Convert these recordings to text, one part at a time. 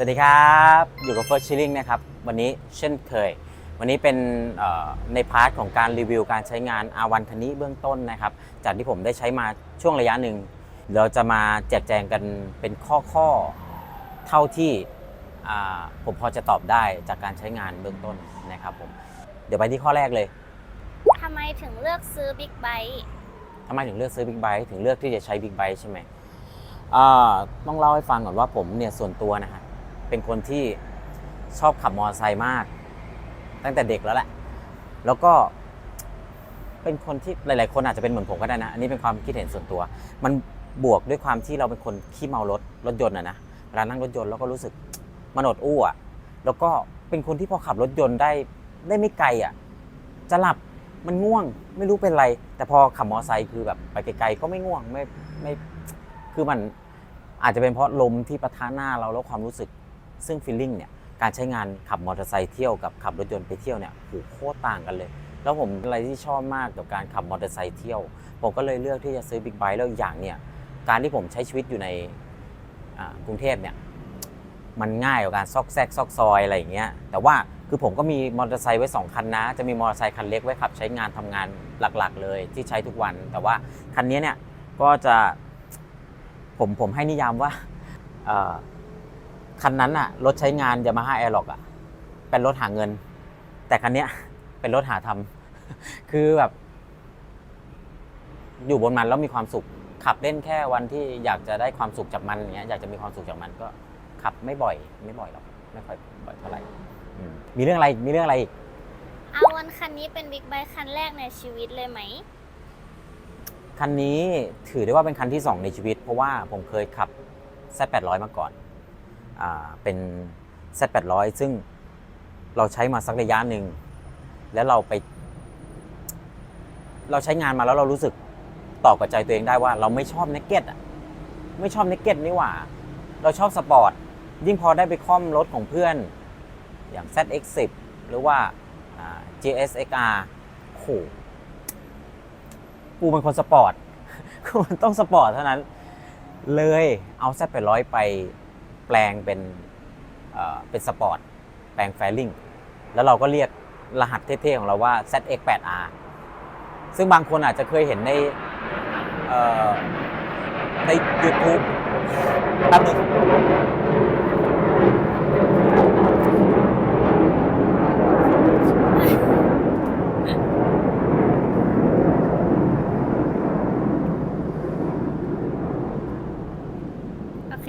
สวัสดีครับ อยู่กับ First Chilling นะครับ วันนี้เช่นเคย วันนี้เป็นเอ่อในพาร์ทของการรีวิวการใช้งาน R1 คันนี้เบื้องต้นนะครับ จากที่ผมได้ใช้มาช่วงระยะหนึ่ง เราจะมาแจกแจงกันเป็นข้อข้อๆเท่าที่อ่าผมพอจะตอบได้จากการใช้งานเบื้องต้นนะครับผม เดี๋ยวไปที่ข้อแรกเลยทำไมถึงเลือกซื้อบิ๊กไบค์ทำไมถึงเลือกซื้อบิ๊กไบค์ถึงเลือกที่จะใช้บิ๊กไบค์ใช่ไหมอ่าต้องเล่าให้ฟังก่อนว่าผมเนี่ยส่วนตัวนะฮะ เป็นคนที่ชอบขับมอเตอร์ไซค์มาก ตั้งแต่เด็กแล้วแหละ แล้วก็เป็นคนที่หลาย ๆ คนอาจจะเป็นเหมือนผมก็ได้นะ อันนี้เป็นความคิดเห็นส่วนตัว มันบวกด้วยความที่เราเป็นคนขี้เมารถรถยนต์อะนะเวลานั่งรถยนต์แล้วก็รู้สึกมันอดอู้อะแล้วก็เป็นคนที่พอขับรถยนต์ได้ได้ไม่ไกลอะจะหลับมันง่วงไม่รู้เป็นไร แต่พอขับมอเตอร์ไซค์คือแบบไปไกลๆก็ไม่ง่วงไม่ไม่คือมันอาจจะเป็นเพราะลมที่ปะทะหน้าเราแล้วความรู้สึก ซึ่งฟีลลิ่งเนี่ยการใช้งานขับมอเตอร์ไซค์เที่ยวกับขับรถยนต์ไปเที่ยวเนี่ยโหโคตรต่างกันเลย แล้วผมอะไรที่ชอบมากกับการขับมอเตอร์ไซค์เที่ยว ผมก็เลยเลือกที่จะซื้อบิ๊กไบค์แล้วอีกอย่างเนี่ยการที่ผมใช้ชีวิตอยู่ในกรุงเทพเนี่ยมันง่ายกว่าการซอกแซกซอกซอยอะไรอย่างเงี้ยแต่ว่าคือผมก็มีมอเตอร์ไซค์ไว้สองคันนะ จะมีมอเตอร์ไซค์คันเล็กไว้ขับใช้งานทำงานหลักๆ เลยที่ใช้ทุกวัน แต่ว่าคันนี้เนี่ยก็จะผมผมให้นิยามว่า คันนั้นอะรถใช้งาน Yamaha Aerox อะเป็นรถหาเงิน แต่คันเนี้ยเป็นรถหาทำคือแบบ อยู่บนมันแล้วมีความสุข ขับเล่นแค่วันที่อยากจะได้ความสุขจากมันอย่างเงี้ยอยากจะมีความสุขจากมันก็ขับไม่บ่อย ไม่บ่อยหรอกไม่ค่อยบ่อยเท่าไหร่อืมมีเรื่องอะไรมีเรื่องอะไรอีกเอาวันคันนี้เป็นบิ๊กไบค์คันแรกในชีวิตเลยไหมคันนี้ถือได้ว่าเป็นคันที่ 2 ในชีวิต เพราะว่าผมเคยขับ Z800 มาก่อนอ่า เป็น Z800 ซึ่งเราใช้มาสักระยะหนึ่ง แล้วเราไป เราใช้งานมาแล้วเรารู้สึกตอบกับใจตัวเองได้ว่า เราไม่ชอบเนกเก็ตอะไม่ชอบเนกเก็ตนี่หว่า เราชอบสปอร์ต ยิ่งพอได้ไปคล่อมรถของเพื่อน อย่าง ZX10 หรือว่าอ่า GSXR โหกูเป็นคนสปอร์ตกูมันต้องสปอร์ตเท่านั้น เลยเอาแซดไปร้อยไป แปลงเป็นเป็นสปอร์ตแปลงแฟลิงแล้วเราก็เรียกรหัสเท่ๆของเราว่า ZX8R ซึ่งบางคนอาจจะเคยเห็นในใน YouTube แป๊บหนึง โอเค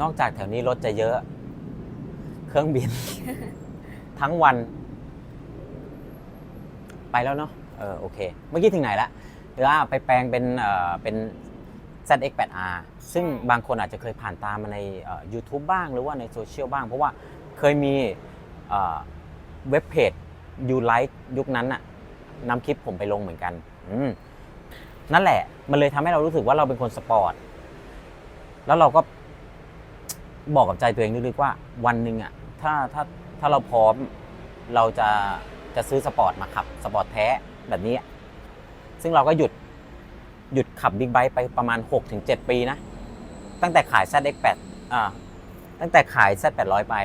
น อกจากแถวนี้รถจะเยอะ เครื่องบิน ทั้งวัน ไปแล้วเนาะเออโอเค เมื่อกี้ถึงไหนละเดี๋ยวไปแปลงเป็นเอ่อเป็น ZX8R ซึ่งบางคนอาจจะเคยผ่านตามมาใน YouTube บ้างหรือว่าในโซเชียลบ้าง เพราะว่าเคยมีเว็บเพจ You Like ยุคนั้นน่ะนำคลิปผมไปลงเหมือนกันนั่นแหละ มันเลยทำให้เรารู้สึกว่าเราเป็นคนสปอร์ต แล้วเราก็ บอกกับใจตัวเองลึกๆว่าวันหนึ่งอะถ้าถ้าถ้าเราพร้อมเราจะจะซื้อสปอร์ตมาขับสปอร์ตแท้แบบนี้ ซึ่งเราก็หยุดหยุดขับบิ๊กไบค์ไปประมาณ 6-7 ปีนะ ตั้งแต่ขาย ZX8 อ่าตั้งแต่ขาย Z800 ไป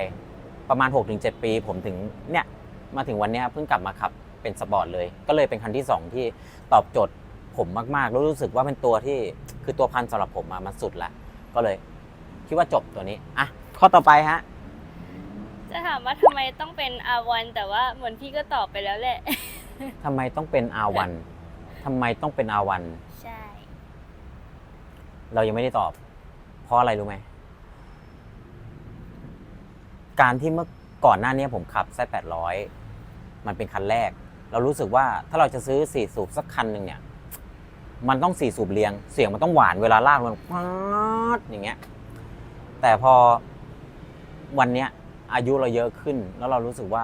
ประมาณ 6-7 ปี ผมถึงเนี่ยมาถึงวันนี้เพิ่งกลับมาขับเป็นสปอร์ตเลย ก็เลยเป็นคันที่ 2 ที่ตอบโจทย์ผมมากๆ แล้วรู้สึกว่าเป็นตัวที่คือตัวพันสำหรับผมอะมันสุดละก็เลย คิดว่าจบตัวนี้อะข้อต่อไปฮะ จะถามว่าทำไมต้องเป็น R1 แต่ว่าเหมือนพี่ก็ตอบไปแล้วแหละ ทำไมต้องเป็น R1 ทำไมต้องเป็น R1 ใช่ เรายังไม่ได้ตอบ เพราะอะไรรู้ไหม การที่เมื่อก่อนหน้านี้ผมขับแซ800 มันเป็นคันแรก เรารู้สึกว่าถ้าเราจะซื้อสี่สูบสักคันหนึ่งเนี่ย มันต้องสี่สูบเรียง เสียงมันต้องหวานเวลาลากมันป๊าดอย่างเงี้ย แต่พอวันเนี้ย อายุเราเยอะขึ้น แล้วเรารู้สึกว่า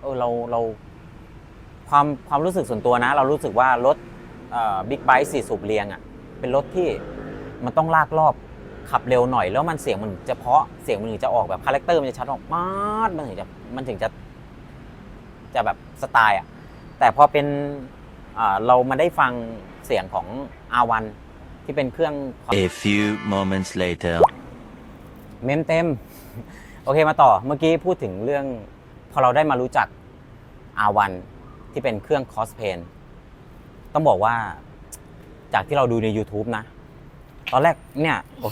เออเราเรา ความความรู้สึกส่วนตัวนะ เรารู้สึกว่ารถบิ๊กไบค์สี่สูบเรียงอะ่ะ เป็นรถที่มันต้องลากรอบขับเร็วหน่อย แล้วมันเสียงมันจะเพาะเสียงมันถึงจะออกแบบคาแรคเตอร์มันจะชัดออกมาดมันถึงจะมันถึงจะ จะแบบสไตล์อะ่ะ แต่พอเป็นเรามาได้ฟังเสียงของ R1 ที่เป็นเครื่อง A few moments later. เมมเต็ม โอเคมาต่อเมื่อกี้พูดถึงเรื่อง พอเราได้มารู้จัก R1 ที่เป็นเครื่องคอสเพนต้องบอกว่าจากที่เราดูใน YouTube นะ ตอนแรกเนี่ยโอ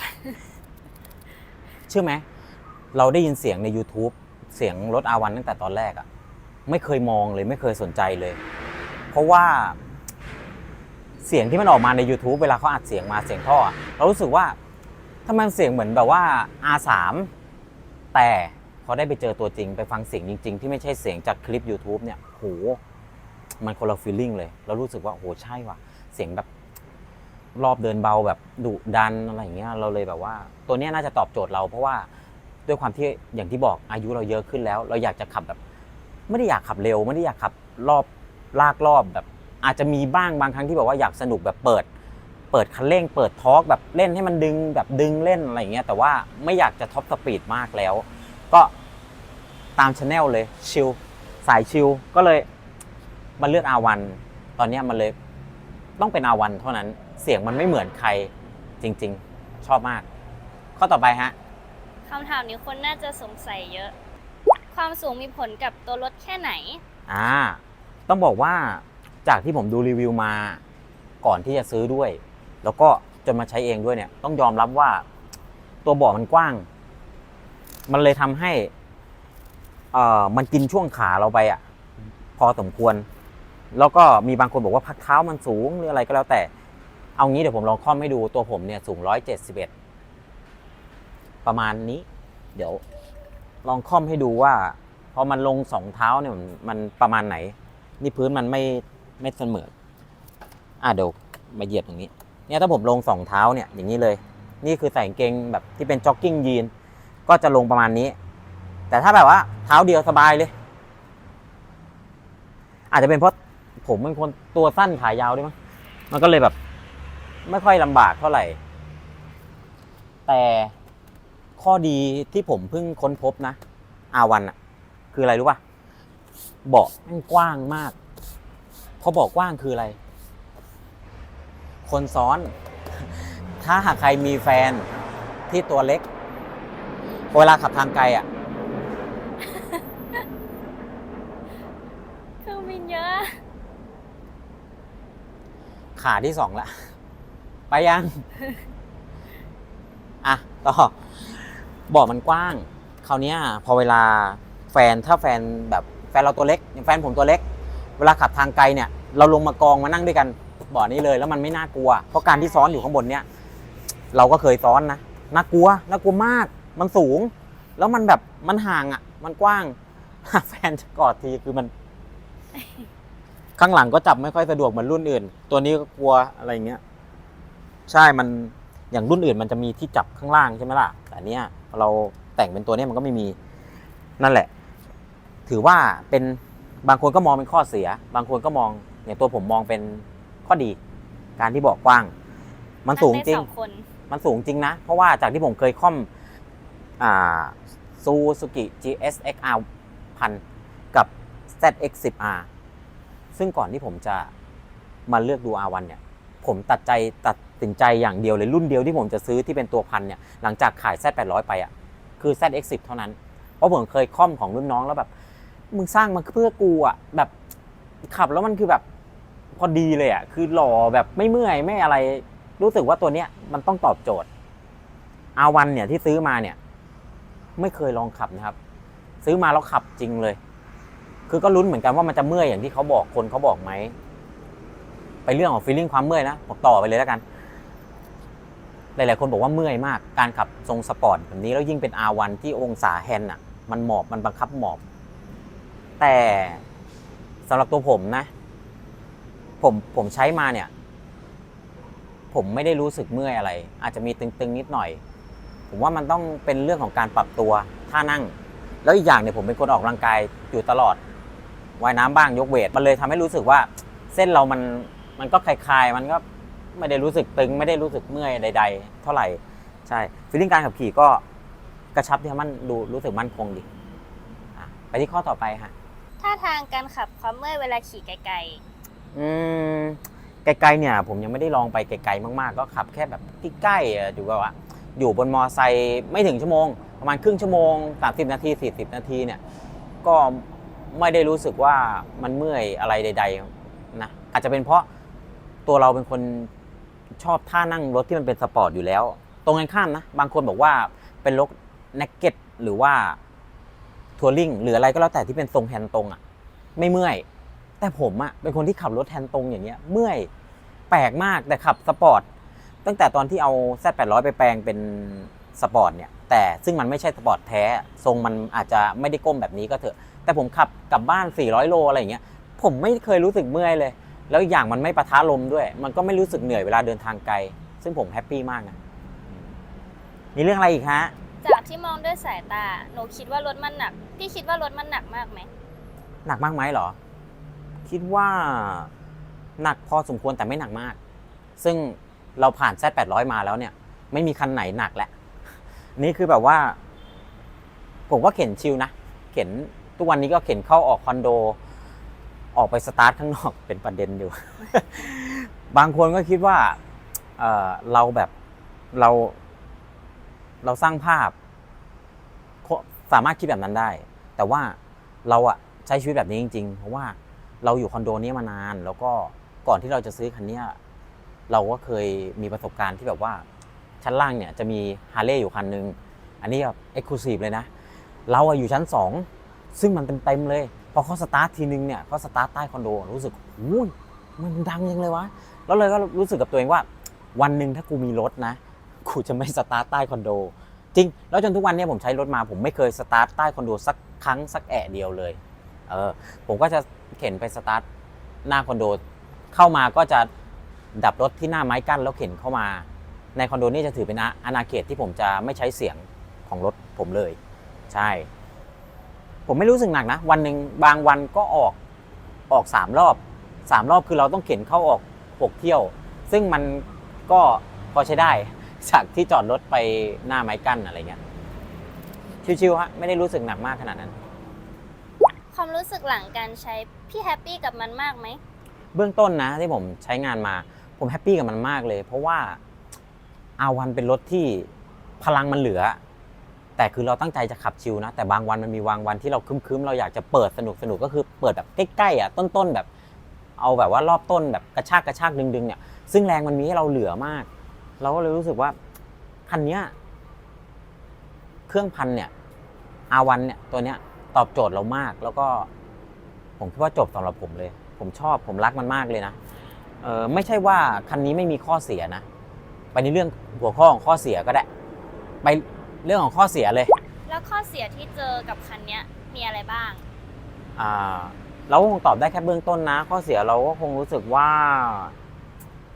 เชื่อไหม เราได้ยินเสียงใน YouTube เสียงรถ R1 ตั้งแต่ตอนแรกอะไม่เคยมองเลยไม่เคยสนใจเลย เพราะว่าเสียงที่มันออกมาใน YouTube เวลาเขาอัดเสียงมาเสียงท่อ เรารู้สึกว่า ทำไมมันเสียงเหมือนแบบว่า R3 แต่พอได้ไปเจอตัวจริงไปฟังเสียงจริง ๆ ที่ไม่ใช่เสียงจากคลิป YouTube เนี่ยโหมันคนละฟีลลิ่งเลย เรารู้สึกว่าโหใช่ว่ะ เสียงแบบรอบเดินเบาแบบดุดันอะไรอย่างเงี้ยเราเลยแบบว่า ตัวเนี้ยน่าจะตอบโจทย์เราเพราะว่าด้วยความที่อย่างที่บอกอายุเราเยอะขึ้นแล้ว เราอยากจะขับแบบ ไม่ได้อยากขับเร็ว ไม่ได้อยากขับรอบลากรอบแบบ อาจจะมีบ้างบางครั้งที่แบบว่าอยากสนุกแบบเปิด เปิดคันเร่งเปิดทอร์กแบบเล่นให้มันดึงแบบดึงเล่นอะไรอย่างเงี้ยแต่ว่าไม่อยากจะท็อปสปีดมากแล้ว ก็ตามชแนลเลยชิลสายชิลก็เลยมาเลือก R1 ตอนเนี้ยมันเลยต้องเป็น R1 เท่านั้นเสียงมันไม่เหมือนใครจริง ๆ ชอบมาก ข้อต่อไปฮะคำถามนี้คนน่าจะสงสัยเยอะ ความสูงมีผลกับตัวรถแค่ไหน อ่า ต้องบอกว่าจากที่ผมดูรีวิวมา ก่อนที่จะซื้อด้วย แล้วก็จนมาใช้เองด้วยเนี่ย ต้องยอมรับว่าตัวเบาะมันกว้าง มันเลยทำให้เอ่อมันกินช่วงขาเราไปอะ พอสมควร แล้วก็มีบางคนบอกว่าพักเท้ามันสูงหรืออะไรก็แล้วแต่ เอางี้เดี๋ยวผมลองค่อมให้ดูตัวผมเนี่ยสูง171ประมาณนี้ เดี๋ยว ลองค่อมให้ดูว่าพอมันลงสองเท้าเนี่ยมันมันประมาณไหน นี่พื้นมันไม่ไม่เสมออะเดี๋ยวมาเหยียบตรงนี้ เนี่ยถ้าผมลงสองเท้าเนี่ยอย่างนี้เลย นี่คือใส่กางเกงแบบที่เป็นจ็อกกิ้งยีนก็จะลงประมาณนี้ แต่ถ้าแบบว่าเท้าเดียวสบายเลย อาจจะเป็นเพราะผมเป็นคนตัวสั้นขายาวด้วยมั้งมันก็เลยแบบ ไม่ค่อยลำบากเท่าไหร่ แต่ข้อดีที่ผมเพิ่งค้นพบนะอาวันอะคืออะไรรู้ป่ะเบาะกว้างมากพอเบาะกว้างคืออะไร คนซ้อน ถ้าหากใครมีแฟนที่ตัวเล็ก เวลาขับทางไกลอะ เครื่องบินเยอะ ขาที่สองละ ไปยัง อะ ต่อเบอกมันกว้าง คราวเนี้ย พอเวลาแฟนถ้าแฟนแบบแฟนเราตัวเล็กอย่างแฟนผมตัวเล็ก เวลาขับทางไกลเนี่ย เราลงมากองมานั่งด้วยกันเบาะนี้เลยแล้วมันไม่น่ากลัว เพราะการที่ซ้อนอยู่ข้างบนเนี่ยเราก็เคยซ้อนนะน่ากลัวน่ากลัวมาก มันสูง แล้วมันแบบมันห่างอะ มันกว้างแฟนจะกอดทีคือมัน ข้างหลังก็จับไม่ค่อยสะดวกเหมือนรุ่นอื่น ตัวนี้ก็กลัวอะไรอย่างเงี้ย ใช่มันอย่างรุ่นอื่นมันจะมีที่จับข้างล่างใช่ไหมล่ะแต่เนี้ยเราแต่งเป็นตัวเนี้ยมันก็ไม่มีนั่นแหละ ถือว่าเป็นบางคนก็มองเป็นข้อเสีย บางคนก็มองอย่างตัวผมมองเป็น ข้อดี การที่บอกกว้าง มันสูงจริง นั่ได้สอคนมันสูงจริงนะ เพราะว่าจากที่ผมเคยค่อมอ่าซูซูกิ GSXR พันกับ ZX10R ซึ่งก่อนที่ผมจะมาเลือกดู R1 เนี่ย ผมตัดใจตัดสินใจอย่างเดียวเลยรุ่นเดียวที่ผมจะซื้อที่เป็นตัวพันเนี่ย หลังจากขาย Z800 ไปอะ คือ ZX10 เท่านั้น เพราะผมเคยค่อมของรุ่นน้องแล้วแบบ มึงสร้างมันเพื่อกูอะแบบขับแล้วมันคือแบบ พอดีเลยอะคือหล่อแบบไม่เมื่อยไม่อะไร รู้สึกว่าตัวเนี้ยมันต้องตอบโจทย์ R1 เนี่ยที่ซื้อมาเนี่ย ไม่เคยลองขับนะครับ ซื้อมาแล้วขับจริงเลย คือก็ลุ้นเหมือนกันว่ามันจะเมื่อยอย่างที่เขาบอกคนเขาบอกไหมไปเรื่องของฟีลลิ่งความเมื่อยนะผมต่อไปเลยแล้วกัน หลาย ๆ คนบอกว่าเมื่อยมาก การขับทรงสปอร์ตแบบนี้แล้วยิ่งเป็น R1 ที่องศาแฮนด์อะ มันหมอบมันบังคับหมอบ แต่สำหรับตัวผมนะ ผมผมใช้มาเนี่ย ผมไม่ได้รู้สึกเมื่อยอะไร อาจจะมีตึงๆนิดหน่อย ผมว่ามันต้องเป็นเรื่องของการปรับตัวท่านั่ง แล้วอีกอย่างเนี่ยผมเป็นคนออกกำลังกายอยู่ตลอดว่ายน้ำบ้างยกเวทมันเลยทำให้รู้สึกว่า เส้นเรามันมันก็คลายๆ มันก็ไม่ได้รู้สึกตึง ไม่ได้รู้สึกเมื่อยใด ๆ เท่าไหร่ใช่ฟีลลิ่งการขับขี่ก็กระชับที่มันดูรู้สึกมั่นคงดีไปที่ข้อต่อไปฮะท่าทางการขับความเมื่อยเวลาขี่ไกล อืมไกลๆเนี่ยผมยังไม่ได้ลองไปไกลๆมากๆ ก็ขับแค่แบบใกล้ๆอยู่แบบว่าอยู่บนมอไซค์ไม่ถึงชั่วโมง ประมาณครึ่งชั่วโมง 30 นาที 40 นาทีเนี่ยก็ไม่ได้รู้สึกว่ามันเมื่อยอะไรใดๆนะอาจจะเป็นเพราะตัวเราเป็นคนชอบท่านั่งรถที่มันเป็นสปอร์ตอยู่แล้ว ตรงกันข้ามนะ บางคนบอกว่าเป็นรถเนกเก็ตหรือว่าทัวริงหรืออะไรก็แล้วแต่ที่เป็นทรงแฮนด์ตรงอะ ไม่เมื่อย แต่ผมอะเป็นคนที่ขับรถแฮนด์ตรงอย่างเงี้ยเมื่อยแปลกมากแต่ขับสปอร์ตตั้งแต่ตอนที่เอา Z800 ไปแปลงเป็นสปอร์ตเนี่ยแต่ซึ่งมันไม่ใช่สปอร์ตแท้ ทรงมันอาจจะไม่ได้ก้มแบบนี้ก็เถอะ แต่ผมขับกลับบ้าน 400 โลอะไรอย่างเงี้ยผมไม่เคยรู้สึกเมื่อยเลย แล้วอีกอย่างมันไม่ปะทะลมด้วย มันก็ไม่รู้สึกเหนื่อยเวลาเดินทางไกล ซึ่งผมแฮปปี้มากนะอืมมีเรื่องอะไรอีกฮะ จากที่มองด้วยสายตาหนูคิดว่ารถมันหนัก พี่คิดว่ารถมันหนักมากไหม หนักมากไหมเหรอ คิดว่าหนักพอสมควรแต่ไม่หนักมาก ซึ่งเราผ่าน Z800 มาแล้วเนี่ย ไม่มีคันไหนหนักแล้วนี่คือแบบว่า ผมก็เข็นชิลนะ เข็นทุกวันนี้ก็เข็นเข้าออกคอนโด ออกไปสตาร์ทข้างนอกเป็นประเด็นอยู่ บางคนก็คิดว่าเเราแบบเรา เราสร้างภาพ สามารถคิดแบบนั้นได้ แต่ว่าเราอะใช้ชีวิตแบบนี้จริงๆ เพราะว่า เราอยู่คอนโดนี้มานาน แล้วก็ก่อนที่เราจะซื้อคันเนี้ยเราก็เคยมีประสบการณ์ที่แบบว่าชั้นล่างเนี่ยจะมีฮาร์เลย์อยู่คันหนึง อันนี้แบบเอ็กซ์คลูซีฟเลยนะ เราอยู่ชั้น 2 ซึ่งมันเต็มๆเลย พอเขาสตาร์ททีนึงเนี่ยเขาสตาร์ทใต้คอนโด รู้สึกโอ้ยมันดังยังเลยวะ แล้วเลยก็รู้สึกกับตัวเองว่า วันหนึ่งถ้ากูมีรถนะ กูจะไม่สตาร์ทใต้คอนโด จริง แล้วจนทุกวันเนี้ผมใช้รถมา ผมไม่เคยสตาร์ทใต้คอนโดสักครั้งสักแอะเดียวเลย เออ ผมก็จะ เข็นไปสตาร์ทหน้าคอนโด เข้ามาก็จะดับรถที่หน้าไม้กั้นแล้วเข็นเข้ามา ในคอนโดนี่จะถือเป็นอาณาเขตที่ผมจะไม่ใช้เสียงของรถผมเลย ใช่ ผมไม่รู้สึกหนักนะ วันหนึ่งบางวันก็ออกออกสามรอบสามรอบคือเราต้องเข็นเข้าออกหกเที่ยว ซึ่งมันก็พอใช้ได้จากที่จอดรถไปหน้าไม้กั้นอะไรเงี้ยชิวๆฮะไม่ได้รู้สึกหนักมากขนาดนั้น ความรู้สึกหลังการใช้ พี่แฮปปี้กับมันมากไหม เบื้องต้นนะที่ผมใช้งานมา ผมแฮปปี้กับมันมากเลย เพราะว่าอาวันเป็นรถที่พลังมันเหลือ แต่คือเราตั้งใจจะขับชิลนะ แต่บางวันมันมีวางวันที่เราคึมๆ เราอยากจะเปิดสนุกสนุกก็คือเปิดแบบใกล้ๆอะต้นๆแบบ เอาแบบว่ารอบต้นแบบกระชากกระชากดึงๆเนี่ยซึ่งแรงมันมีให้เราเหลือมาก เราก็เลยรู้สึกว่าคันเนี้ยเครื่องพันเนี่ยอาวันเนี่ยตัวเนี้ยตอบโจทย์เรามากแล้วก็ ผมคิดว่าจบสำหรับผมเลย ผมชอบผมรักมันมากเลยนะเออไม่ใช่ว่าคันนี้ไม่มีข้อเสียนะ ไปในเรื่องหัวข้อของข้อเสียก็ได้ ไปเรื่องของข้อเสียเลย แล้วข้อเสียที่เจอกับคันเนี้ยมีอะไรบ้างอ่าเราก็คงตอบได้แค่เบื้องต้นนะ ข้อเสียเราก็คงรู้สึกว่า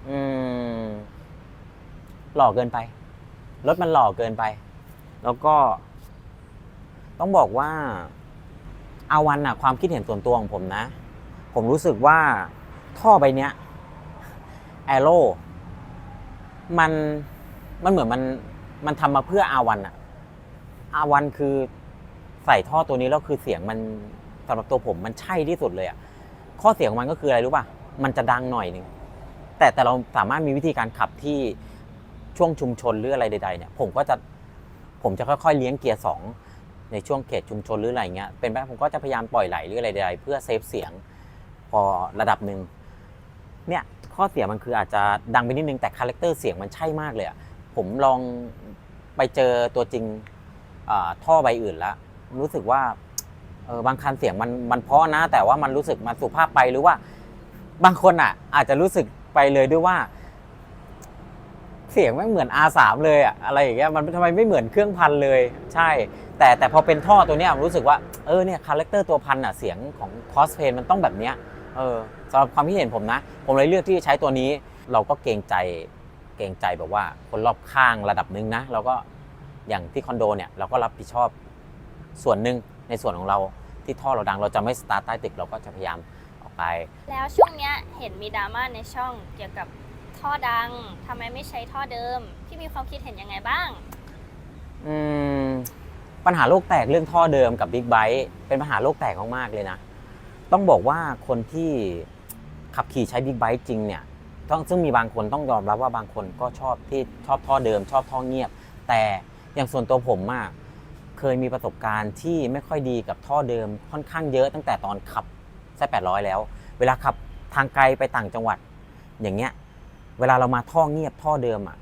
อืมหล่อเกินไปรถมันหล่อเกินไป แล้วก็ ต้องบอกว่า อาวันอะความคิดเห็นส่วนตัวของผมนะ ผมรู้สึกว่าท่อใบเนี้ยแอโร่มันมันเหมือนมันมันทำมาเพื่ออาวันอะอาวันคือใส่ท่อตัวนี้แล้วคือเสียงมันสำหรับตัวผมมันใช่ที่สุดเลยอะข้อเสียของมันก็คืออะไรรู้ป่ะมันจะดังหน่อยนึงแต่แต่เราสามารถมีวิธีการขับที่ช่วงชุมชนหรืออะไรใด ๆ เนี่ย ผมก็จะผมจะค่อยๆเลี้ยงเกียร์สอง ในช่วงเขตชุมชนหรืออะไรเงี้ยเป็นไปผมก็จะพยายามปล่อยไหลหรืออะไรใดๆเพื่อเซฟเสียงพอระดับหนึ่งเนี่ยข้อเสียมันคืออาจจะดังไปนิดนึงแต่คาแรคเตอร์เสียงมันใช่มากเลยอะผมลองไปเจอตัวจริงท่อใบอื่นแล้วรู้สึกว่าเออบางคันเสียงมันมันเพราะนะ แต่ว่ามันรู้สึกมันสุภาพไปหรือว่า บางคนอะ อาจจะรู้สึกไปเลยด้วยว่า เสียงไม่เหมือน R3 เลยอะอะไรอย่างเงี้ยมันทำไมไม่เหมือนเครื่องพันเลย ใช่ แต่แต่พอเป็นท่อตัวเนี้ยผมรู้สึกว่าเออเนี่ยคาแรคเตอร์ตัวพันอะเสียงของคอสเพนมันต้องแบบเนี้ยเออสำหรับความคิดเห็นผมนะ ผมเลยเลือกที่จะใช้ตัวนี้ เราก็เกรงใจเกรงใจแบบว่าคนรอบข้างระดับหนึ่งนะเราก็อย่างที่คอนโดเนี่ยเราก็รับผิดชอบส่วนหนึ่งในส่วนของเราที่ท่อเราดังเราจะไม่สตาร์ทใต้ตึกเราก็จะพยายามออกไป แล้วช่วงเนี้ยเห็นมีดราม่าในช่องเกี่ยวกับท่อดังทำไมไม่ใช้ท่อเดิม พี่มีความคิดเห็นยังไงบ้าง อืม ปัญหาโลกแตกเรื่องท่อเดิมกับบิ๊กไบค์เป็นปัญหาโลกแตกมากๆเลยนะ ต้องบอกว่าคนที่ขับขี่ใช้บิ๊กไบค์จริงเนี่ยต้องซึ่งมีบางคนต้องยอมรับว่าบางคนก็ชอบที่ชอบท่อเดิม ชอบท่อเงียบ แต่อย่างส่วนตัวผมอะเคยมีประสบการณ์ที่ไม่ค่อยดีกับท่อเดิมค่อนข้างเยอะตั้งแต่ตอนขับแค่800แล้ว เวลาขับทางไกลไปต่างจังหวัด อย่างเงี้ย เวลาเรามาท่อเงียบท่อเดิมอะ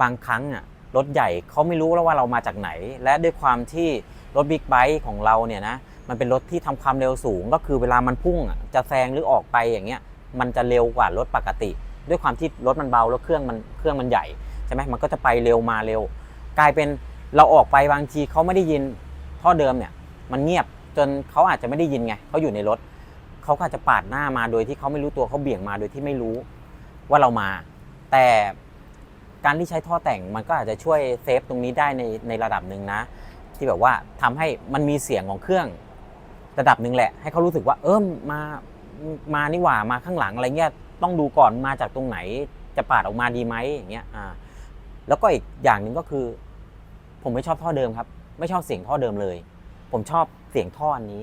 บางครั้งอะ รถใหญ่เขาไม่รู้แล้วว่าเรามาจากไหน และด้วยความที่รถบิ๊กไบค์ของเราเนี่ยนะมันเป็นรถที่ทำความเร็วสูง ก็คือเวลามันพุ่งจะแซงหรือออกไปอย่างเงี้ยมันจะเร็วกว่ารถปกติ ด้วยความที่รถมันเบาแล้วเครื่องมันเครื่องมันใหญ่ใช่ไหมมันก็จะไปเร็วมาเร็ว กลายเป็นเราออกไปบางทีเขาไม่ได้ยินท่อเดิมเนี่ยมันเงียบจนเขาอาจจะไม่ได้ยินไงเขาอยู่ในรถเขาก็อาจจะปาดหน้ามาโดยที่เขาไม่รู้ตัวเขาเบี่ยงมาโดยที่ไม่รู้ว่าเรามา แต่ การที่ใช้ท่อแต่งมันก็อาจจะช่วยเซฟตรงนี้ได้ในในระดับหนึ่งนะ ที่แบบว่าทำให้มันมีเสียงของเครื่องระดับหนึ่งแหละ ให้เขารู้สึกว่าเออมามานี่หว่ามาข้างหลังอะไรเงี้ยต้องดูก่อนมาจากตรงไหนจะปาดออกมาดีไหมอย่างเงี้ยอ่าแล้วก็อีกอย่างหนึ่งก็คือ ผมไม่ชอบท่อเดิมครับ ไม่ชอบเสียงท่อเดิมเลย ผมชอบเสียงท่ออันนี้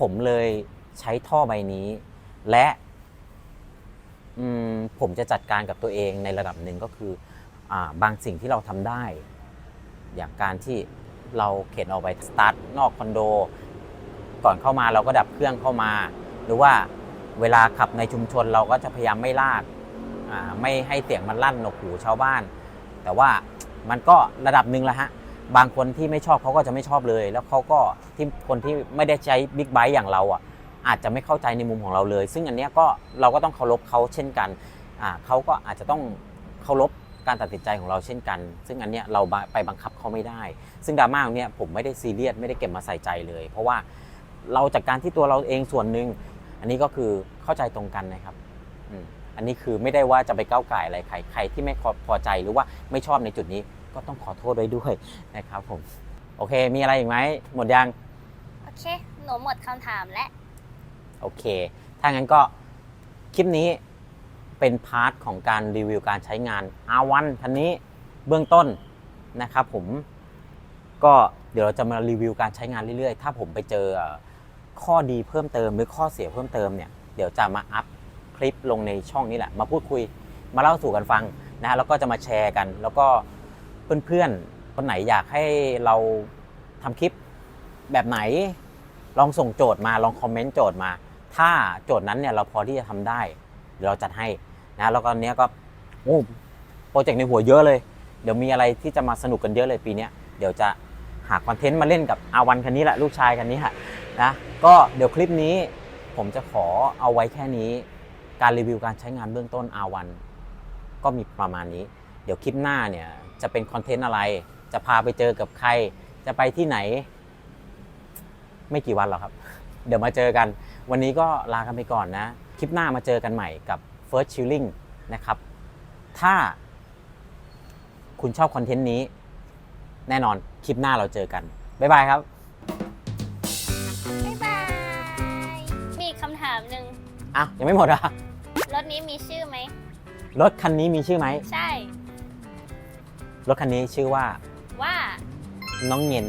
ผมเลยใช้ท่อใบนี้ และ อืมผมจะจัดการกับตัวเองในระดับหนึ่งก็คืออ่าบางสิ่งที่เราทำได้ อย่างการที่เราเข็นออกไปสตาร์ทนอกคอนโด ก่อนเข้ามาเราก็ดับเครื่องเข้ามา หรือว่าเวลาขับในชุมชนเราก็จะพยายามไม่ลากอ่าไม่ให้เสียงมันลั่นหนวกหูชาวบ้าน แต่ว่ามันก็ระดับหนึ่งแล้วฮะ บางคนที่ไม่ชอบเขาก็จะไม่ชอบเลย แล้วเขาก็ที่คนที่ไม่ได้ใช้บิ๊กไบค์อย่างเราอะ อาจจะไม่เข้าใจในมุมของเราเลย ซึ่งอันเนี้ยก็เราก็ต้องเคารพเขาเช่นกันเขาก็อาจจะต้องเคารพการตัดสินใจของเราเช่นกัน ซึ่งอันเนี้ยเราไปบังคับเขาไม่ได้ ซึ่งดราม่าตรงเนี้ยผมไม่ได้ซีเรียสไม่ได้เก็บมาใส่ใจเลย เพราะว่าเราจากการที่ตัวเราเองส่วนหนึ่งอันนี้ก็คือเข้าใจตรงกันนะครับอันนี้คือไม่ได้ว่าจะไปก้าวไก่ายอะไรใครใครที่ไม่พอพอใจหรือว่าไม่ชอบในจุดนี้ก็ต้องขอโทษไว้ด้วยนะครับผม โอเค มีอะไรอีกไหมหมดยัง โอเค หนูหมดคำถามและ โอเค ถ้างั้นก็คลิปนี้เป็นพาร์ทของการรีวิวการใช้งาน R1 คันนี้เบื้องต้นนะครับผมก็เดี๋ยวเราจะมารีวิวการใช้งานเรื่อยๆ ถ้าผมไปเจอข้อดีเพิ่มเติมหรือข้อเสียเพิ่มเติมเนี่ยเดี๋ยวจะมาอัพคลิปลงในช่องนี้แหละ มาพูดคุยมาเล่าสู่กันฟังนะฮะแล้วก็จะมาแชร์กัน แล้วก็เพื่อนๆ คนไหนอยากให้เราทำคลิปแบบไหน ลองส่งโจทย์มาลองคอมเมนต์โจทย์มา ถ้าโจทย์นั้นเนี่ยเราพอที่จะทำได้เดี๋ยวเราจัดให้นะแล้วก็เนี้ยก็โอ้โปรเจกต์ในหัวเยอะเลย เดี๋ยวมีอะไรที่จะมาสนุกกันเยอะเลยปีนี้เดี๋ยวจะหาคอนเทนต์มาเล่นกับอาวันคันนี้แหละลูกชายคันนี้ฮะนะก็เดี๋ยวคลิปนี้ผมจะขอเอาไว้แค่นี้ การรีวิวการใช้งานเบื้องต้น R1 ก็มีประมาณนี้ เดี๋ยวคลิปหน้าเนี่ยจะเป็นคอนเทนต์อะไร จะพาไปเจอกับใคร จะไปที่ไหน ไม่กี่วันหรอกครับ เดี๋ยวมาเจอกัน วันนี้ก็ลากันไปก่อนนะ คลิปหน้ามาเจอกันใหม่กับ First Chilling นะครับ ถ้าคุณชอบคอนเทนต์นี้ แน่นอนคลิปหน้าเราเจอกัน บ๊ายบายครับ บ๊ายบาย มีอีกคำถามหนึ่งอ้าวยังไม่หมดอะ รถนี้มีชื่อไหม รถคันนี้มีชื่อไหม ใช่ รถคันนี้ชื่อว่าว่า น้องเงิน